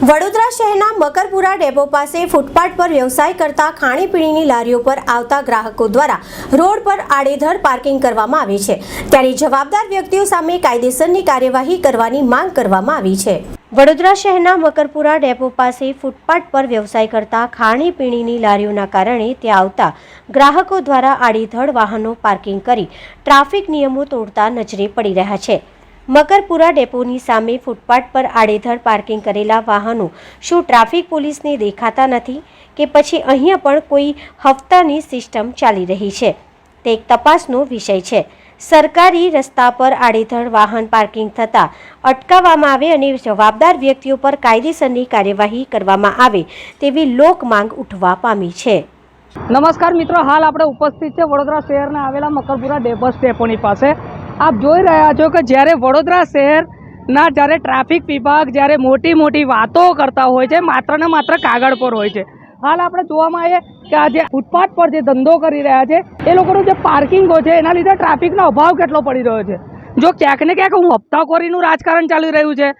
વડોદરા શહેરના મકરપુરા ડેપો પાસે ફૂટપાથ પર વ્યવસાય કરતા ખાણીપીણીની લારીઓ પર આવતા ગ્રાહકો દ્વારા રોડ પર આડેધડ પાર્કિંગ કરવામાં આવે છે. ત્યારે જવાબદાર વ્યક્તિઓ સામે કાયદેસરની કાર્યવાહી કરવાની માંગ કરવામાં આવી છે. વડોદરા શહેરના મકરપુરા ડેપો પાસે ફૂટપાથ પર વ્યવસાય કરતા ખાણીપીણીની લારીઓના કારણે ત્યાં આવતા ગ્રાહકો દ્વારા આડેધડ વાહનો પાર્કિંગ કરી ટ્રાફિક નિયમો તોડતા નજરે પડી રહ્યા છે. મકરપુરા ડેપોની સામે ફૂટપાથ પર આડેધડ પાર્કિંગ કરેલા વાહનો, શું ટ્રાફિક પોલીસને દેખાતા નથી કે પછી અહીંયા પણ કોઈ હપ્તાની સિસ્ટમ ચાલી રહી છે? તે એક તપાસનો વિષય છે. સરકારી રસ્તા પર આડેધડ વાહન પાર્કિંગ થતાં અટકાવવામાં આવે અને જવાબદાર વ્યક્તિઓ પર કાયદેસરની કાર્યવાહી કરવામાં આવે તેવી લોક માંગ ઉઠવા પામી છે. નમસ્કાર મિત્રો, હાલ આપણે ઉપસ્થિત છે વડોદરા શહેરના આવેલા મકરપુરા ડેપોસ ડેપોની પાસે. આપ જોઈ રહ્યા છો કે જ્યારે વડોદરા શહેરના જ્યારે ટ્રાફિક વિભાગ જ્યારે મોટી મોટી વાતો કરતા હોય છે, માત્ર ને માત્ર કાગળ પર હોય છે. હાલ આપણે જોવામાં આવીએ કે આ જે ફૂટપાથ પર જે ધંધો કરી રહ્યા છે, એ લોકોનું જે પાર્કિંગો છે, એના લીધે ટ્રાફિકનો અભાવ કેટલો પડી રહ્યો છે? જો ક્યાંક ને ક્યાંક હું હપ્તાખોરીનું રાજકારણ ચાલી રહ્યું છે,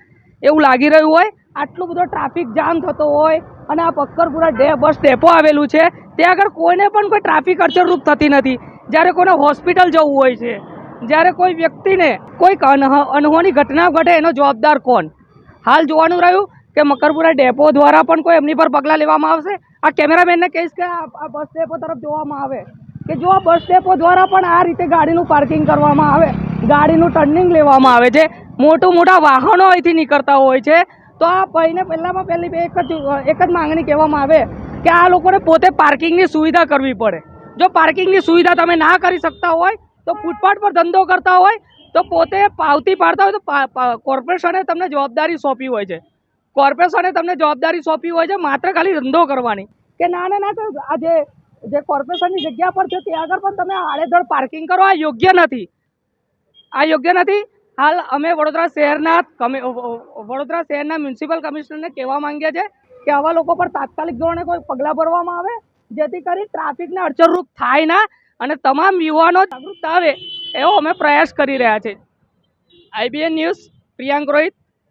એવું લાગી રહ્યું હોય, આટલું બધો ટ્રાફિક જામ થતો હોય અને આ પક્કરપુરા ડે બસ ડેપો આવેલું છે, ત્યાં આગળ કોઈને પણ કોઈ ટ્રાફિક અડચણરૂપ થતી નથી. જ્યારે કોઈને હોસ્પિટલ જવું હોય છે જ્યારે કોઈ વ્યક્તિને કોઈક અનહ- અનહોની ઘટના ઘટે, એનો જવાબદાર કોણ? હાલ જોવાનું રહ્યું કે મકરપુરા ડેપો દ્વારા પણ કોઈ એમની પર પગલાં લેવામાં આવશે? આ કેમેરામેનને કહીશ કે આ બસ ડેપો તરફ જોવામાં આવે. કે જો આ બસ ડેપો દ્વારા પણ આ રીતે ગાડીનું પાર્કિંગ કરવામાં આવે, ગાડીનું ટર્નિંગ લેવામાં આવે છે, મોટું મોટા વાહનો અહીંથી નીકળતા હોય છે, તો આ ભાઈને પહેલામાં પહેલી એક જ એક જ માંગણી કહેવામાં આવે કે આ લોકોને પોતે પાર્કિંગની સુવિધા કરવી પડે. જો પાર્કિંગની સુવિધા તમે ના કરી શકતા હોય તો ફૂટપાથ પર ધંધો કરતા હોય તો પોતે પાવતી પાડતા હોય તો કોર્પોરેશને તમને જવાબદારી સોંપી હોય છે. કોર્પોરેશને તમને જવાબદારી સોંપી હોય છે, માત્ર ખાલી ધંધો કરવાની. કે ના ના ના આ જે જે કોર્પોરેશનની જગ્યા પર છે ત્યાં આગળ પણ તમે આડેધડ પાર્કિંગ કરો, આ યોગ્ય નથી. આ યોગ્ય નથી. હાલ અમે વડોદરા શહેરના વડોદરા શહેરના મ્યુનિસિપલ કમિશનરને કહેવા માંગીએ છીએ કે આવા લોકો પર તાત્કાલિક ધોરણે કોઈ પગલાં ભરવામાં આવે, જેથી કરી ટ્રાફિકને અડચણરૂપ થાય ના અને તમામ યુવાનો જાગૃત આવે એવો અમે પ્રયાસ કરી રહ્યા છીએ. IBN news, Priyank Rohit.